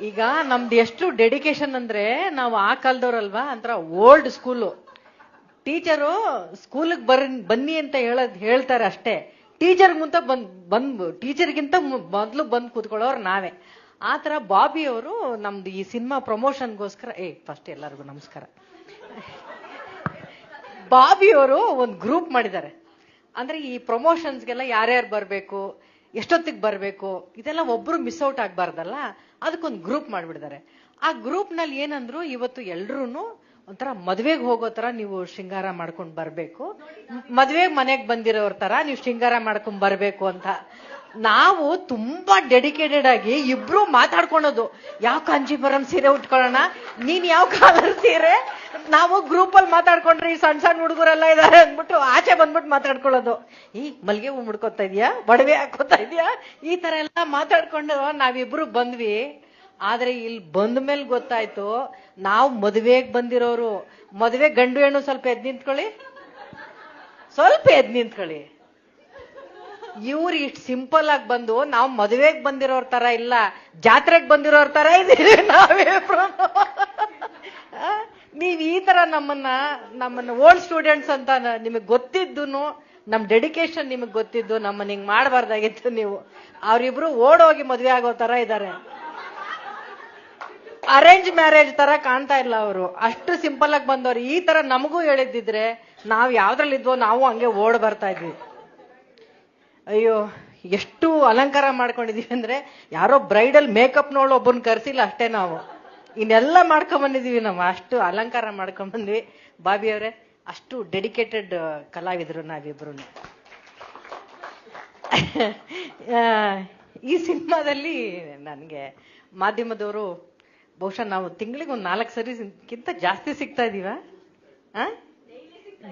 ಈಗ ನಮ್ದು ಎಷ್ಟು ಡೆಡಿಕೇಶನ್ ಅಂದ್ರೆ ನಾವು ಆ ಕಾಲದವ್ರಲ್ವಾ? ಅಂತರ ಓಲ್ಡ್ ಸ್ಕೂಲು ಟೀಚರು ಸ್ಕೂಲಿಗೆ ಬರ್, ಬನ್ನಿ ಅಂತ ಹೇಳದ್, ಹೇಳ್ತಾರೆ ಅಷ್ಟೇ. ಟೀಚರ್ ಮುಂತ ಬಂದ್ ಬಂದ್ ಟೀಚರ್ಗಿಂತ ಮೊದಲು ಬಂದು ಕೂತ್ಕೊಳ್ಳೋರು ನಾವೇ. ಆ ತರ ಬಾಬಿ ಅವರು ನಮ್ದು ಈ ಸಿನಿಮಾ ಪ್ರಮೋಷನ್ಗೋಸ್ಕರ, ಏ, ಫಸ್ಟ್ ಎಲ್ಲರಿಗೂ ನಮಸ್ಕಾರ. ಬಾಬಿ ಅವರು ಒಂದು ಗ್ರೂಪ್ ಮಾಡಿದ್ದಾರೆ. ಅಂದ್ರೆ ಈ ಪ್ರಮೋಷನ್ಸ್ಗೆಲ್ಲ ಯಾರ್ಯಾರು ಬರಬೇಕು? ಎಷ್ಟೊತ್ತಿಗೆ ಬರಬೇಕು? ಇದೆಲ್ಲ ಒಬ್ರು ಮಿಸ್ ಔಟ್ ಆಗ್ಬಾರ್ದಲ್ಲ? ಅದಕ್ಕೊಂದು ಗ್ರೂಪ್ ಮಾಡಿಬಿಡ್ತಾರೆ. ಆ ಗ್ರೂಪ್ನಲ್ಲಿ ಏನಂದ್ರು ಇವತ್ತು ಎಲ್ರೂ ಒಂಥರ ಮದ್ವೆಗೆ ಹೋಗೋ ಥರ ನೀವು ಶೃಂಗಾರ ಮಾಡ್ಕೊಂಡು ಬರಬೇಕು. ಮದ್ವೆಗೆ ಮನೆಗೆ ಬಂದಿರೋರ ತರ ನೀವು ಶೃಂಗಾರ ಮಾಡ್ಕೊಂಡು ಬರಬೇಕು ಅಂತ. ನಾವು ತುಂಬಾ ಡೆಡಿಕೇಟೆಡ್ ಆಗಿ ಇಬ್ರು ಮಾತಾಡ್ಕೊಳೋದು. ಯಾವ ಕಾಂಜಿಪುರಂ ಸೀರೆ ಉಟ್ಕೊಳ್ಳೋಣ? ನೀನ್ ಯಾವ ಕಾಲರ್ ಸೀರೆ? ನಾವು ಗ್ರೂಪ್ ಅಲ್ಲಿ ಮಾತಾಡ್ಕೊಂಡ್ರೆ ಸಣ್ಣ ಸಣ್ಣ ಹುಡುಗರೆಲ್ಲ ಇದಾರೆ ಅಂದ್ಬಿಟ್ಟು ಆಚೆ ಬಂದ್ಬಿಟ್ಟು ಮಾತಾಡ್ಕೊಳ್ಳೋದು. ಈ ಮಲ್ಗೆ ಹೂ ಮುಡ್ಕೋತಾ ಇದೀಯಾ? ಒಡವೆ ಹಾಕೋತಾ ಇದೀಯಾ? ಈ ತರ ಎಲ್ಲ ಮಾತಾಡ್ಕೊಂಡು ನಾವಿಬ್ರು ಬಂದ್ವಿ. ಆದ್ರೆ ಇಲ್ಲಿ ಬಂದ ಮೇಲೆ ಗೊತ್ತಾಯ್ತು, ನಾವು ಮದುವೆಗೆ ಬಂದಿರೋರು. ಮದುವೆ ಗಂಡು ಹೆಣ್ಣು ಸ್ವಲ್ಪ ಎದ್ ನಿಂತ್ಕೊಳ್ಳಿ. ಸ್ವಲ್ಪ ಎದ್ ನಿಂತ್ಕೊಳ್ಳಿ. ಇವ್ರು ಇಷ್ಟು ಸಿಂಪಲ್ ಆಗಿ ಬಂದು ನಾವು ಮದುವೆಗೆ ಬಂದಿರೋರ್ ತರ ಇಲ್ಲ, ಜಾತ್ರೆಗೆ ಬಂದಿರೋರ್ ತರ ಇದೀವಿ ನಾವೇ ನೀವ್ ಈ ತರ ನಮ್ಮನ್ನ ನಮ್ಮನ್ನ ಓಲ್ಡ್ ಸ್ಟೂಡೆಂಟ್ಸ್ ಅಂತ ನಿಮಗೆ ಗೊತ್ತಿದ್ದು ನಮ್ ಡೆಡಿಕೇಶನ್ ನಿಮಗೆ ಗೊತ್ತಿದ್ದು ನಮ್ಮನ್ನ ಹಿಂಗ್ ಮಾಡಬಾರ್ದಾಗಿತ್ತು ನೀವು. ಅವ್ರಿಬ್ರು ಓಡೋಗಿ ಮದುವೆ ಆಗೋ ತರ ಇದ್ದಾರೆ ಅರೇಂಜ್ ಮ್ಯಾರೇಜ್ ತರ ಕಾಣ್ತಾ ಇಲ್ಲ ಅವರು. ಅಷ್ಟು ಸಿಂಪಲ್ ಆಗಿ ಬಂದವ್ರು. ಈ ತರ ನಮಗೂ ಹೇಳಿದ್ದಿದ್ರೆ ನಾವ್ ಯಾವ್ದ್ರಲ್ಲಿ ಇದ್ವೋ ನಾವು ಹಂಗೆ ಓಡ್ ಬರ್ತಾ ಇದ್ವಿ. ಅಯ್ಯೋ, ಎಷ್ಟು ಅಲಂಕಾರ ಮಾಡ್ಕೊಂಡಿದೀವಿ ಅಂದ್ರೆ ಯಾರೋ ಬ್ರೈಡಲ್ ಮೇಕಪ್ ನೋಡೋ ಒಬ್ಬನ್ ಕರ್ಸಿಲ್ಲ ಅಷ್ಟೇ ನಾವು. ಇನ್ನೆಲ್ಲ ಮಾಡ್ಕೊಂಡ್ ಬಂದಿದೀವಿ ನಾವು. ಅಷ್ಟು ಅಲಂಕಾರ ಮಾಡ್ಕೊಂಡ್ ಬಂದ್ವಿ ಬಾಬಿ ಅವರೇ, ಅಷ್ಟು ಡೆಡಿಕೇಟೆಡ್ ಕಲಾವಿದರು ನಾವಿಬ್ರು ಈ ಸಿನಿಮಾದಲ್ಲಿ ನನಗೆ ಮಾಧ್ಯಮದವರು, ಬಹುಶಃ ನಾವು ತಿಂಗಳಿಗೆ ಒಂದು ನಾಲ್ಕು ಸರಿಕ್ಕಿಂತ ಜಾಸ್ತಿ ಸಿಗ್ತಾ ಇದೀವ?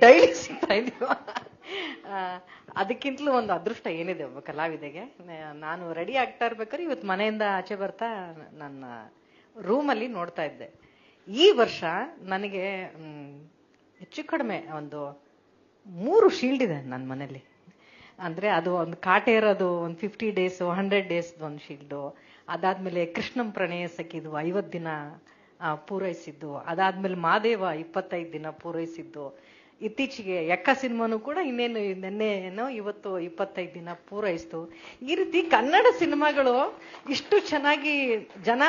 ಡೈಲಿ ಸಿಗ್ತಾ ಇದೀವ? ಅದಕ್ಕಿಂತಲೂ ಒಂದು ಅದೃಷ್ಟ ಏನಿದೆ ಒಬ್ಬ ಕಲಾವಿದೆಗೆ. ನಾನು ರೆಡಿ ಆಗ್ತಾ ಇರ್ಬೇಕಾದ್ರೆ ಇವತ್ತು ಮನೆಯಿಂದ ಆಚೆ ಬರ್ತಾ ನನ್ನ ರೂಮಲ್ಲಿ ನೋಡ್ತಾ ಇದ್ದೆ. ಈ ವರ್ಷ ನನಗೆ ಹೆಚ್ಚು ಕಡಿಮೆ ಒಂದು ಮೂರು ಶೀಲ್ಡ್ ಇದೆ ನನ್ನ ಮನೇಲಿ ಅಂದ್ರೆ ಅದು ಒಂದು ಕಾಟೇರದು ಒಂದು ಫಿಫ್ಟಿ ಡೇಸ್ ಹಂಡ್ರೆಡ್ ಡೇಸ್ ಒಂದು ಶೀಲ್ಡು ಅದಾದ್ಮೇಲೆ ಕೃಷ್ಣಂ ಪ್ರಣಯ ಸಖಿದು ಐವತ್ತು ದಿನ ಪೂರೈಸಿದ್ದು. ಅದಾದ್ಮೇಲೆ ಮಾದೇವ ಇಪ್ಪತ್ತೈದು ದಿನ ಪೂರೈಸಿದ್ದು. ಇತ್ತೀಚೆಗೆ ಎಕ್ಕ ಸಿನಿಮಾನು ಕೂಡ ಇನ್ನೇನು ನಿನ್ನೆ ಏನೋ ಇವತ್ತು ಇಪ್ಪತ್ತೈದು ದಿನ ಪೂರೈಸ್ತು. ಈ ರೀತಿ ಕನ್ನಡ ಸಿನಿಮಾಗಳು ಇಷ್ಟು ಚೆನ್ನಾಗಿ ಜನ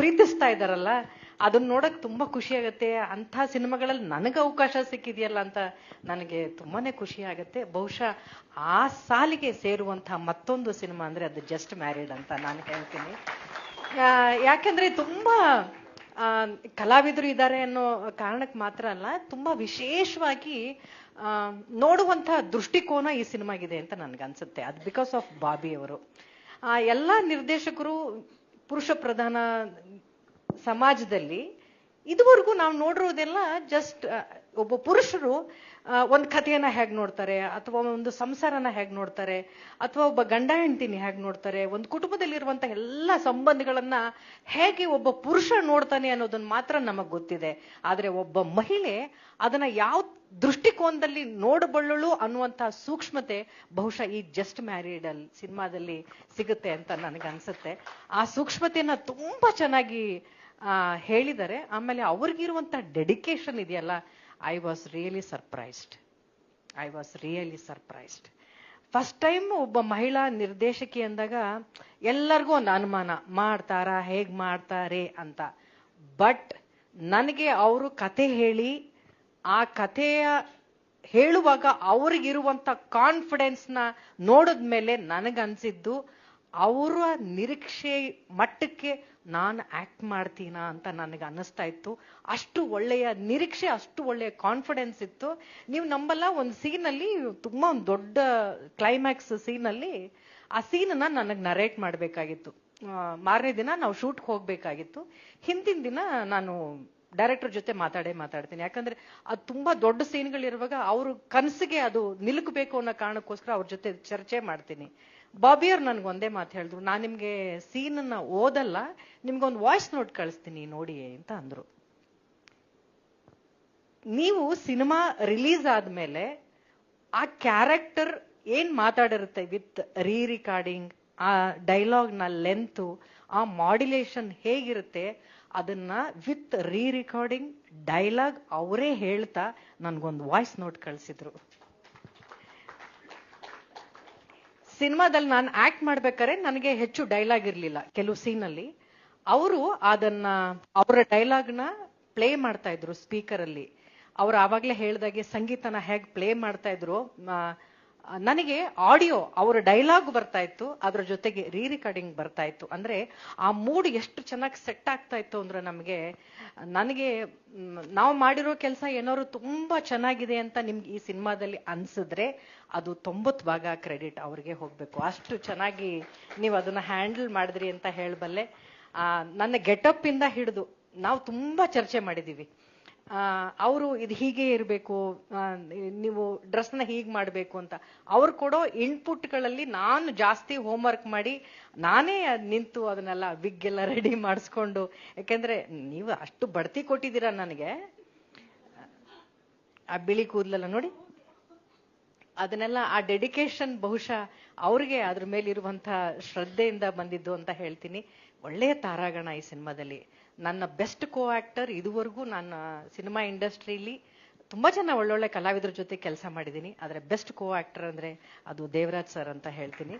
ಪ್ರೀತಿಸ್ತಾ ಇದ್ದಾರಲ್ಲ, ಅದನ್ನ ನೋಡಕ್ ತುಂಬಾ ಖುಷಿ ಆಗತ್ತೆ. ಅಂಥ ಸಿನಿಮಾಗಳಲ್ಲಿ ನನಗೆ ಅವಕಾಶ ಸಿಕ್ಕಿದೆಯಲ್ಲ ಅಂತ ನನಗೆ ತುಂಬಾನೇ ಖುಷಿ ಆಗತ್ತೆ. ಬಹುಶಃ ಆ ಸಾಲಿಗೆ ಸೇರುವಂತಹ ಮತ್ತೊಂದು ಸಿನಿಮಾ ಅಂದ್ರೆ ಅದು ಜಸ್ಟ್ ಮ್ಯಾರಿಡ್ ಅಂತ ನಾನು ಹೇಳ್ತೀನಿ. ಯಾಕೆಂದ್ರೆ ತುಂಬಾ ಕಲಾವಿದರು ಇದ್ದಾರೆ ಅನ್ನೋ ಕಾರಣಕ್ಕೆ ಮಾತ್ರ ಅಲ್ಲ ತುಂಬಾ ವಿಶೇಷವಾಗಿ ನೋಡುವಂಥ ದೃಷ್ಟಿಕೋನ ಈ ಸಿನಿಮಾಗಿದೆ ಅಂತ ನನ್ಗನ್ಸುತ್ತೆ. ಅದು ಬಿಕಾಸ್ ಆಫ್ ಬಾಬಿ ಅವರು. ಆ, ಎಲ್ಲಾ ನಿರ್ದೇಶಕರು ಪುರುಷ ಪ್ರಧಾನ ಸಮಾಜದಲ್ಲಿ ಇದುವರೆಗೂ ನಾವು ನೋಡಿರೋದೆಲ್ಲ ಜಸ್ಟ್ ಒಬ್ಬ ಪುರುಷರು ಒಂದು ಕಥೆಯನ್ನ ಹೇಗೆ ನೋಡ್ತಾರೆ, ಅಥವಾ ಒಂದು ಸಂಸಾರನ ಹೇಗೆ ನೋಡ್ತಾರೆ, ಅಥವಾ ಒಬ್ಬ ಗಂಡ ಹೆಂಡತಿನ ಹೇಗೆ ನೋಡ್ತಾರೆ, ಒಂದು ಕುಟುಂಬದಲ್ಲಿರುವಂತ ಎಲ್ಲ ಸಂಬಂಧಗಳನ್ನ ಹೇಗೆ ಒಬ್ಬ ಪುರುಷ ನೋಡ್ತಾನೆ ಅನ್ನೋದನ್ನ ಮಾತ್ರ ನಮಗ್ ಗೊತ್ತಿದೆ. ಆದ್ರೆ ಒಬ್ಬ ಮಹಿಳೆ ಅದನ್ನ ಯಾವ ದೃಷ್ಟಿಕೋನದಲ್ಲಿ ನೋಡಬಲ್ಲಳು ಅನ್ನುವಂತಹ ಸೂಕ್ಷ್ಮತೆ ಬಹುಶಃ ಈ ಜಸ್ಟ್ ಮ್ಯಾರಿಡ್ ಅಲ್ಲಿ ಸಿನಿಮಾದಲ್ಲಿ ಸಿಗುತ್ತೆ ಅಂತ ನನಗನ್ಸುತ್ತೆ. ಆ ಸೂಕ್ಷ್ಮತೆಯನ್ನ ತುಂಬಾ ಚೆನ್ನಾಗಿ ಹೇಳಿದ್ದಾರೆ ಆಮೇಲೆ ಅವ್ರಿಗಿರುವಂತ ಡೆಡಿಕೇಶನ್ ಇದೆಯಲ್ಲ I was really surprised I was really surprised first time ಒಬ್ಬ ಮಹಿಳಾ ನಿರ್ದೇಶಕಿ ಅಂದಾಗ, ಎಲ್ಲರಿಗೂ ಒಂದು ಅನುಮಾನ, ಮಾಡ್ತಾರಾ, ಹೇಗ್ ಮಾಡ್ತಾರೆ ಅಂತ. ಬಟ್ ನನಗೆ ಅವರು ಕತೆ ಹೇಳಿ, ಆ ಕಥೆಯ ಹೇಳುವಾಗ ಅವ್ರಿಗಿರುವಂತ ಕಾನ್ಫಿಡೆನ್ಸ್ನ ನೋಡಿದ್ಮೇಲೆ ನನಗನ್ಸಿದ್ದು ಅವರ ನಿರೀಕ್ಷೆ ಮಟ್ಟಕ್ಕೆ ನಾನು ಆಕ್ಟ್ ಮಾಡ್ತೀನ ಅಂತ ನನಗೆ ಅನ್ನಿಸ್ತಾ ಇತ್ತು. ಅಷ್ಟು ಒಳ್ಳೆಯ ನಿರೀಕ್ಷೆ, ಅಷ್ಟು ಒಳ್ಳೆಯ ಕಾನ್ಫಿಡೆನ್ಸ್ ಇತ್ತು. ನೀವು ನಂಬಲ್ಲ, ಒಂದು ಸೀನಲ್ಲಿ ತುಂಬಾ ಒಂದು ದೊಡ್ಡ ಕ್ಲೈಮ್ಯಾಕ್ಸ್ ಸೀನಲ್ಲಿ ಆ ಸೀನನ್ನ ನನಗೆ ನರೇಟ್ ಮಾಡಬೇಕಾಗಿತ್ತು. ಮಾರನೇ ದಿನ ನಾವು ಶೂಟ್ಗೆ ಹೋಗ್ಬೇಕಾಗಿತ್ತು. ಹಿಂದಿನ ದಿನ ನಾನು ಡೈರೆಕ್ಟರ್ ಜೊತೆ ಮಾತಾಡೇ ಮಾತಾಡ್ತೀನಿ. ಯಾಕಂದ್ರೆ ಅದು ತುಂಬಾ ದೊಡ್ಡ ಸೀನ್ಗಳಿರುವಾಗ ಅವರು ಕನಸಿಗೆ ಅದು ನಿಲುಕಬೇಕು ಅನ್ನೋ ಕಾರಣಕ್ಕೋಸ್ಕರ ಅವ್ರ ಜೊತೆ ಚರ್ಚೆ ಮಾಡ್ತೀನಿ. ಬಾಬಿ ಅವ್ರು ನನ್ಗೆ ಒಂದೇ ಮಾತು ಹೇಳಿದ್ರು. ನಾನು ನಿಮಗೆ ಸೀನನ್ನು ಓದಲ್ಲ ನಿಮ್ಗೊಂದು ವಾಯ್ಸ್ ನೋಟ್ ಕಳಿಸ್ತೀನಿ ನೋಡಿ ಅಂತ ಅಂದರು. ನೀವು ಸಿನಿಮಾ ರಿಲೀಸ್ ಆದ್ಮೇಲೆ ಆ ಕ್ಯಾರೆಕ್ಟರ್ ಏನ್ ಮಾತಾಡಿರುತ್ತೆ ವಿತ್ ರೀ ರಿಕಾರ್ಡಿಂಗ್ ಆ ಡೈಲಾಗ್ನ ಲೆಂತ್ ಆ ಮಾಡ್ಯುಲೇಷನ್ ಹೇಗಿರುತ್ತೆ, ಅದನ್ನ ವಿತ್ ರೀ ರಿಕಾರ್ಡಿಂಗ್ ಡೈಲಾಗ್ ಅವರೇ ಹೇಳ್ತಾ ನನ್ಗೊಂದು ವಾಯ್ಸ್ ನೋಟ್ ಕಳಿಸಿದ್ರು. ಸಿನಿಮಾದಲ್ಲಿ ನಾನು ಆಕ್ಟ್ ಮಾಡ್ಬೇಕಾದ್ರೆ ನನಗೆ ಹೆಚ್ಚು ಡೈಲಾಗ್ ಇರ್ಲಿಲ್ಲ. ಕೆಲವು ಸೀನಲ್ಲಿ ಅವರು ಅದನ್ನ, ಅವರ ಡೈಲಾಗ್ನ ಪ್ಲೇ ಮಾಡ್ತಾ ಇದ್ರು ಸ್ಪೀಕರ್ ಅಲ್ಲಿ. ಅವ್ರು ಆವಾಗ್ಲೇ ಹೇಳ್ದಾಗೆ ಸಂಗೀತನ ಹೇಗ್ ಪ್ಲೇ ಮಾಡ್ತಾ ಇದ್ರು ನನಗೆ ಆಡಿಯೋ ಅವರ ಡೈಲಾಗ್ ಬರ್ತಾ ಇತ್ತು, ಅದರ ಜೊತೆಗೆ ರೀ ರೆಕಾರ್ಡಿಂಗ್ ಬರ್ತಾ ಇತ್ತು. ಅಂದ್ರೆ ಆ ಮೂಡ್ ಎಷ್ಟು ಚೆನ್ನಾಗಿ ಸೆಟ್ ಆಗ್ತಾ ಇತ್ತು ಅಂದ್ರೆ ನಮಗೆ, ನನಗೆ ನಾವು ಮಾಡಿರೋ ಕೆಲಸ ಏನಾದ್ರು ತುಂಬಾ ಚೆನ್ನಾಗಿದೆ ಅಂತ ನಿಮ್ಗೆ ಈ ಸಿನಿಮಾದಲ್ಲಿ ಅನ್ಸಿದ್ರೆ ಅದು ತೊಂಬತ್ತು ಭಾಗ ಕ್ರೆಡಿಟ್ ಅವ್ರಿಗೆ ಹೋಗ್ಬೇಕು. ಅಷ್ಟು ಚೆನ್ನಾಗಿ ನೀವು ಅದನ್ನ ಹ್ಯಾಂಡಲ್ ಮಾಡಿದ್ರಿ ಅಂತ ಹೇಳಬಲ್ಲೆ ನನ್ನ ಗೆಟಪ್ ಇಂದ ಹಿಡಿದು ನಾವು ತುಂಬಾ ಚರ್ಚೆ ಮಾಡಿದೀವಿ. ಅವರು ಇದು ಹೀಗೆ ಇರಬೇಕು ನೀವು ಡ್ರೆಸ್ನ ಹೀಗೆ ಮಾಡಬೇಕು ಅಂತ. ಅವ್ರು ಕೊಡೋ ಇನ್ಪುಟ್ಗಳಲ್ಲಿ ನಾನು ಜಾಸ್ತಿ ಹೋಮ್ವರ್ಕ್ ಮಾಡಿ ನಾನೇ ನಿಂತು ಅದನ್ನೆಲ್ಲ ಬಿಗ್ ಎಲ್ಲ ರೆಡಿ ಮಾಡಿಸ್ಕೊಂಡು. ಯಾಕೆಂದ್ರೆ ನೀವು ಅಷ್ಟು ಬಡ್ತಿ ಕೊಟ್ಟಿದ್ದೀರಾ ನನಗೆ. ಆ, ಬಿಳಿ ಕೂದಲೆಲ್ಲ ನೋಡಿ. ಅದನ್ನೆಲ್ಲ ಆ ಡೆಡಿಕೇಶನ್ ಬಹುಶಃ ಅವ್ರಿಗೆ ಅದ್ರ ಮೇಲಿರುವಂತ ಶ್ರದ್ಧೆಯಿಂದ ಬಂದಿದ್ದು ಅಂತ ಹೇಳ್ತೀನಿ. ಒಳ್ಳೆಯ ತಾರಾಗಣ ಈ ಸಿನಿಮಾದಲ್ಲಿ. ನನ್ನ ಬೆಸ್ಟ್ ಕೋ ಆಕ್ಟರ್ ಇದುವರೆಗೂ ನಾನು ಸಿನಿಮಾ ಇಂಡಸ್ಟ್ರಿಲಿ ತುಂಬಾ ಜನ ಒಳ್ಳೊಳ್ಳೆ ಕಲಾವಿದರ ಜೊತೆ ಕೆಲಸ ಮಾಡಿದ್ದೀನಿ. ಆದರೆ ಬೆಸ್ಟ್ ಕೋ ಆಕ್ಟರ್ ಅಂದ್ರೆ ಅದು ದೇವರಾಜ್ ಸರ್ ಅಂತ ಹೇಳ್ತೀನಿ.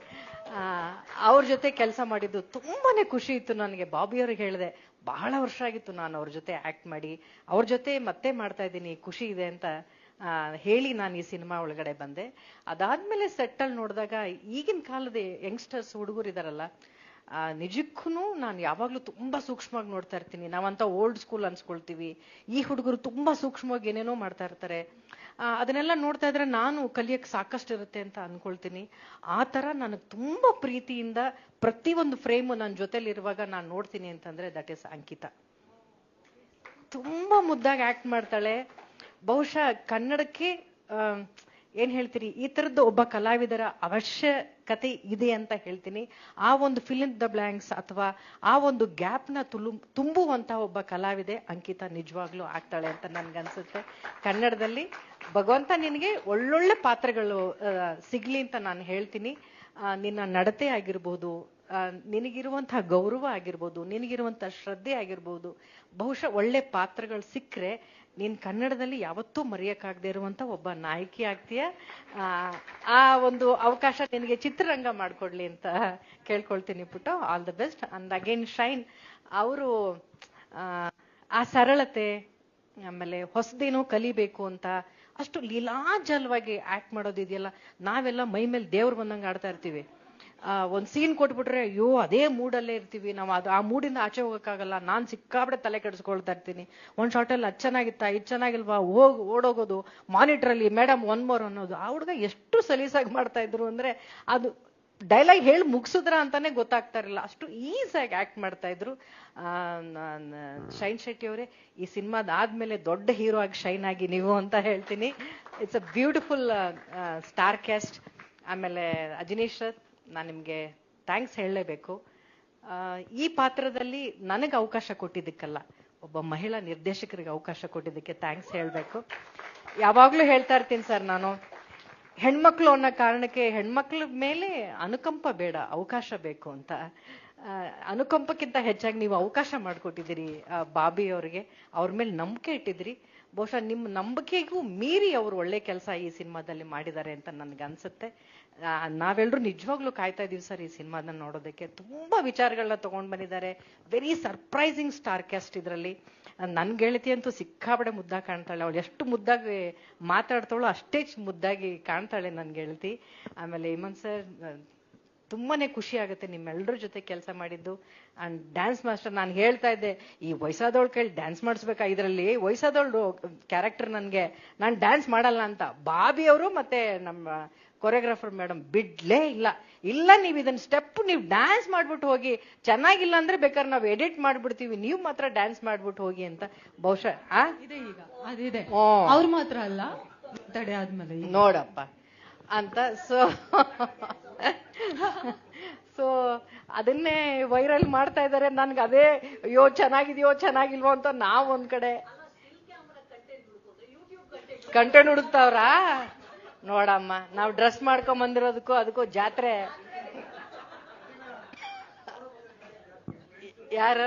ಅವ್ರ ಜೊತೆ ಕೆಲಸ ಮಾಡಿದ್ದು ತುಂಬಾನೇ ಖುಷಿ ಇತ್ತು ನನಗೆ. ಬಾಬಿಯವ್ರಿಗೆ ಹೇಳಿದೆ, ಬಹಳ ವರ್ಷ ಆಗಿತ್ತು ನಾನು ಅವ್ರ ಜೊತೆ ಆಕ್ಟ್ ಮಾಡಿ. ಅವ್ರ ಜೊತೆ ಮತ್ತೆ ಮಾಡ್ತಾ ಇದ್ದೀನಿ, ಖುಷಿ ಇದೆ ಅಂತ ಹೇಳಿ ನಾನು ಈ ಸಿನಿಮಾ ಒಳಗಡೆ ಬಂದೆ. ಅದಾದ್ಮೇಲೆ ಸೆಟ್ಟಲ್ ನೋಡಿದಾಗ ಈಗಿನ ಕಾಲದ ಯಂಗ್ಸ್ಟರ್ಸ್ ಹುಡುಗರು ಇದಾರಲ್ಲ ನಿಜಕ್ಕೂ ನಾನು ಯಾವಾಗ್ಲೂ ತುಂಬಾ ಸೂಕ್ಷ್ಮವಾಗಿ ನೋಡ್ತಾ ಇರ್ತೀನಿ. ನಾವಂತ ಓಲ್ಡ್ ಸ್ಕೂಲ್ ಅನ್ಸ್ಕೊಳ್ತೀವಿ. ಈ ಹುಡುಗರು ತುಂಬಾ ಸೂಕ್ಷ್ಮವಾಗಿ ಏನೇನೋ ಮಾಡ್ತಾ ಇರ್ತಾರೆ. ಅದನ್ನೆಲ್ಲ ನೋಡ್ತಾ ಇದ್ರೆ ನಾನು ಕಲಿಯಕ್ ಸಾಕಷ್ಟು ಇರುತ್ತೆ ಅಂತ ಅನ್ಕೊಳ್ತೀನಿ. ಆ ತರ ನನಗೆ ತುಂಬಾ ಪ್ರೀತಿಯಿಂದ ಪ್ರತಿಯೊಂದು ಫ್ರೇಮು ನನ್ನ ಜೊತೆಲಿ ಇರುವಾಗ ನಾನು ನೋಡ್ತೀನಿ ಅಂತಂದ್ರೆ ದಟ್ ಇಸ್ ಅಂಕಿತಾ. ತುಂಬಾ ಮುದ್ದಾಗಿ ಆಕ್ಟ್ ಮಾಡ್ತಾಳೆ. ಬಹುಶಃ ಕನ್ನಡಕ್ಕೆ ಏನ್ ಹೇಳ್ತೀರಿ, ಈ ತರದ್ದು ಒಬ್ಬ ಕಲಾವಿದರ ಅವಶ್ಯಕತೆ ಇದೆ ಅಂತ ಹೇಳ್ತೀನಿ. ಆ ಒಂದು ಫಿಲಿಂ ದ ಬ್ಲಾಂಕ್ಸ್ ಅಥವಾ ಆ ಒಂದು ಗ್ಯಾಪ್ನ ತುಲು, ತುಂಬುವಂತ ಒಬ್ಬ ಕಲಾವಿದೆ ಅಂಕಿತಾ ನಿಜವಾಗ್ಲೂ ಆಗ್ತಾಳೆ ಅಂತ ನನ್ಗನ್ಸುತ್ತೆ. ಕನ್ನಡದಲ್ಲಿ ಭಗವಂತ ನಿನಗೆ ಒಳ್ಳೊಳ್ಳೆ ಪಾತ್ರಗಳು ಸಿಗ್ಲಿ ಅಂತ ನಾನು ಹೇಳ್ತೀನಿ. ನಿನ್ನ ನಡತೆ ಆಗಿರ್ಬೋದು ನಿನಗಿರುವಂತಹ ಗೌರವ ಆಗಿರ್ಬೋದು ನಿನಗಿರುವಂತಹ ಶ್ರದ್ಧೆ ಆಗಿರ್ಬೋದು ಬಹುಶಃ ಒಳ್ಳೆ ಪಾತ್ರಗಳು ಸಿಕ್ಕರೆ ನೀನು ಕನ್ನಡದಲ್ಲಿ ಯಾವತ್ತೂ ಮರೆಯಕ್ಕಾಗದೆ ಇರುವಂತ ಒಬ್ಬ ನಾಯಕಿ ಆಗ್ತೀಯ. ಆ, ಒಂದು ಅವಕಾಶ ನಿನಗೆ ಚಿತ್ರರಂಗ ಮಾಡ್ಕೊಡ್ಲಿ ಅಂತ ಕೇಳ್ಕೊಳ್ತೀನಿ ಪುಟ್ಟು. All the best and again Shine ಅವರು ಆ ಸರಳತೆ ಆಮೇಲೆ ಹೊಸದೇನೋ ಕಲಿಬೇಕು ಅಂತ ಅಷ್ಟು ಲೀಲಾಜಲವಾಗಿ ಆಕ್ಟ್ ಮಾಡೋದಿದೆಯಲ್ಲ. ನಾವೆಲ್ಲ ಮೈ ಮೇಲೆ ದೇವ್ರು ಬಂದಂಗೆ ಆಡ್ತಾ ಇರ್ತೀವಿ. ಒಂದ್ ಸೀನ್ ಕೊಟ್ಬಿಟ್ರೆ, ಅಯ್ಯೋ, ಅದೇ ಮೂಡಲ್ಲೇ ಇರ್ತೀವಿ. ನಾವು ಅದು, ಆ ಮೂಡಿಂದ ಆಚೆ ಹೋಗಕ್ಕಾಗಲ್ಲ. ನಾನ್ ಸಿಕ್ಕಾಬಿಡೆ ತಲೆ ಕೆಡಿಸ್ಕೊಳ್ತಾ ಇರ್ತೀನಿ. ಒಂದ್ ಶಾರ್ಟಲ್ಲಿ ಅದು ಚೆನ್ನಾಗಿತ್ತಾ, ಇದು ಚೆನ್ನಾಗಿಲ್ವಾ? ಹೋಗ್, ಓಡೋಗೋದು. ಮಾನಿಟರ್ ಅಲ್ಲಿ ಮೇಡಮ್ ಒನ್ ಮೋರ್ ಅನ್ನೋದು. ಆ ಹುಡುಗ ಎಷ್ಟು ಸಲೀಸಾಗಿ ಮಾಡ್ತಾ ಇದ್ರು ಅಂದ್ರೆ, ಅದು ಡೈಲಾಗ್ ಹೇಳಿ ಮುಗಿಸಿದ್ರ ಅಂತಾನೆ ಗೊತ್ತಾಗ್ತಾ ಇರಲಿಲ್ಲ. ಅಷ್ಟು ಈಸಿಯಾಗಿ ಆಕ್ಟ್ ಮಾಡ್ತಾ ಇದ್ರು. ಶೈನ್ ಶೆಟ್ಟಿ ಅವರೇ, ಈ ಸಿನಿಮಾದ ಆದ್ಮೇಲೆ ದೊಡ್ಡ ಹೀರೋ ಆಗಿ ಶೈನ್ ಆಗಿ ನೀವು ಅಂತ ಹೇಳ್ತೀನಿ. It's a beautiful star cast ಆಮೇಲೆ ಅಜಿನೇಶ್ ನಾನು ನಿಮಗೆ ಥ್ಯಾಂಕ್ಸ್ ಹೇಳಲೇಬೇಕು. ಈ ಪಾತ್ರದಲ್ಲಿ ನನಗೆ ಅವಕಾಶ ಕೊಟ್ಟಿದ್ದಕ್ಕಲ್ಲ, ಒಬ್ಬ ಮಹಿಳಾ ನಿರ್ದೇಶಕರಿಗೆ ಅವಕಾಶ ಕೊಟ್ಟಿದ್ದಕ್ಕೆ ಥ್ಯಾಂಕ್ಸ್ ಹೇಳಬೇಕು. ಯಾವಾಗಲೂ ಹೇಳ್ತಾ ಇರ್ತೀನಿ ಸರ್ ನಾನು, ಹೆಣ್ಮಕ್ಳು ಅನ್ನೋ ಕಾರಣಕ್ಕೆ ಹೆಣ್ಮಕ್ಳ ಮೇಲೆ ಅನುಕಂಪ ಬೇಡ, ಅವಕಾಶ ಬೇಕು ಅಂತ. ಅನುಕಂಪಕ್ಕಿಂತ ಹೆಚ್ಚಾಗಿ ನೀವು ಅವಕಾಶ ಮಾಡಿಕೊಟ್ಟಿದ್ದೀರಿ ಬಾಬಿ ಅವರಿಗೆ. ಅವ್ರ ಮೇಲೆ ನಂಬಿಕೆ ಇಟ್ಟಿದ್ರಿ ಬಹುಶಃ ನಿಮ್ಮ ನಂಬಿಕೆಗೂ ಮೀರಿ ಅವರು ಒಳ್ಳೆ ಕೆಲಸ ಈ ಸಿನಿಮಾದಲ್ಲಿ ಮಾಡಿದ್ದಾರೆ ಅಂತ ನನ್ಗೆ ಅನ್ಸುತ್ತೆ ನಾವೆಲ್ಲರೂ ನಿಜವಾಗ್ಲೂ ಕಾಯ್ತಾ ಇದೀವಿ ಸರ್ ಈ ಸಿನಿಮಾನ ನೋಡೋದಕ್ಕೆ. ತುಂಬಾ ವಿಚಾರಗಳನ್ನ ತಗೊಂಡ್ ಬಂದಿದ್ದಾರೆ. ವೆರಿ ಸರ್ಪ್ರೈಸಿಂಗ್ ಸ್ಟಾರ್ ಕ್ಯಾಸ್ಟ್ ಇದರಲ್ಲಿ. ನನ್ ಗೆಳತಿ ಅಂತೂ ಸಿಕ್ಕಾಬಡೆ ಮುದ್ದಾಗಿ ಕಾಣ್ತಾಳೆ. ಅವಳು ಎಷ್ಟು ಮುದ್ದಾಗಿ ಮಾತಾಡ್ತಾಳೋ ಅಷ್ಟೇ ಮುದ್ದಾಗಿ ಕಾಣ್ತಾಳೆ ನನ್ ಗೆಳತಿ. ಆಮೇಲೆ ಇಮನ್ ಸರ್ ತುಂಬಾನೇ ಖುಷಿ ಆಗುತ್ತೆ ನಿಮ್ಮೆಲ್ಲರ ಜೊತೆ ಕೆಲಸ ಮಾಡಿದ್ದು. ಅಂಡ್ ಡ್ಯಾನ್ಸ್ ಮಾಸ್ಟರ್ ನಾನು ಹೇಳ್ತಾ ಇದ್ದೆ ಈ ವಯಸ್ಸಾದವಳು ಕೇಳಿ ಡ್ಯಾನ್ಸ್ ಮಾಡಿಸ್ಬೇಕಾ? ಇದರಲ್ಲಿ ವಯಸ್ಸಾದವಳು ಕ್ಯಾರೆಕ್ಟರ್ ನನಗೆ ನಾನು ಡ್ಯಾನ್ಸ್ ಮಾಡಲ್ಲ ಅಂತ. ಬಾಬಿ ಅವರು ಮತ್ತೆ ನಮ್ಮ ಕೊರಿಯೋಗ್ರಾಫರ್ ಮೇಡಮ್ ಬಿಡ್ಲೇ ಇಲ್ಲ. ಇಲ್ಲ ನೀವು ಇದನ್ನ ಸ್ಟೆಪ್ ನೀವು ಡ್ಯಾನ್ಸ್ ಮಾಡ್ಬಿಟ್ಟು ಹೋಗಿ. ಚೆನ್ನಾಗಿಲ್ಲ ಅಂದ್ರೆ ಬೇಕಾದ್ರೆ ನಾವು ಎಡಿಟ್ ಮಾಡ್ಬಿಡ್ತೀವಿ. ನೀವು ಮಾತ್ರ ಡ್ಯಾನ್ಸ್ ಮಾಡ್ಬಿಟ್ಟು ಹೋಗಿ ಅಂತ. ಬಹುಶಃ ಇದೆ ಈಗ. ಅದಿದೆ. ಓ. ಅವ್ರು ಮಾತ್ರ ಅಲ್ಲ ತಡೆ ಆದ್ಮೇಲೆ. ನೋಡಪ್ಪ. ಅಂತ ಸೊ ಸೊ ಅದನ್ನೇ ವೈರಲ್ ಮಾಡ್ತಾ ಇದ್ದಾರೆ ನನ್ಗೆ ಅದೇ, ಅಯ್ಯೋ, ಚೆನ್ನಾಗಿದೆಯೋ, ಚೆನ್ನಾಗಿಲ್ವೋ ಅಂತ ನಾವು ಒಂದ್ ಕಡೆ. ಕಂಟೆಂಟ್ ಹುಡುಕ್ತಾವ್ರಾ? ನೋಡಮ್ಮ, ನಾವು ಡ್ರೆಸ್ ಮಾಡ್ಕೊಂಡ್ ಬಂದಿರೋದಕ್ಕೂ ಅದಕ್ಕೂ ಜಾತ್ರೆ. ಯಾರ?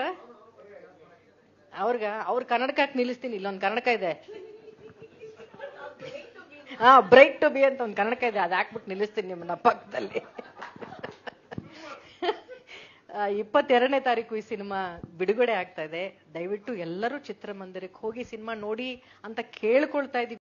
ಅವ್ರಿಗ, ಅವ್ರ ಕನ್ನಡಕಕ್ಕೆ ನಿಲ್ಲಿಸ್ತೀನಿ, ಇಲ್ಲೊಂದು ಕನ್ನಡಕ ಇದೆ. ಹಾ ಬ್ರೈಟ್ ಟು ಬಿ ಅಂತ ಒಂದು ಕನ್ನಡಕ ಇದೆ, ಅದು ಹಾಕ್ಬಿಟ್ಟು ನಿಲ್ಲಿಸ್ತೀನಿ ನಿಮ್ಮನ್ನ ಪಕ್ಕದಲ್ಲಿ. ಇಪ್ಪತ್ತೆರಡನೇ ತಾರೀಕು ಈ ಸಿನಿಮಾ ಬಿಡುಗಡೆ ಆಗ್ತಾ ಇದೆ. ದಯವಿಟ್ಟು ಎಲ್ಲರೂ ಚಿತ್ರಮಂದಿರಕ್ಕೆ ಹೋಗಿ ಸಿನಿಮಾ ನೋಡಿ ಅಂತ ಕೇಳ್ಕೊಳ್ತಾ ಇದೀವಿ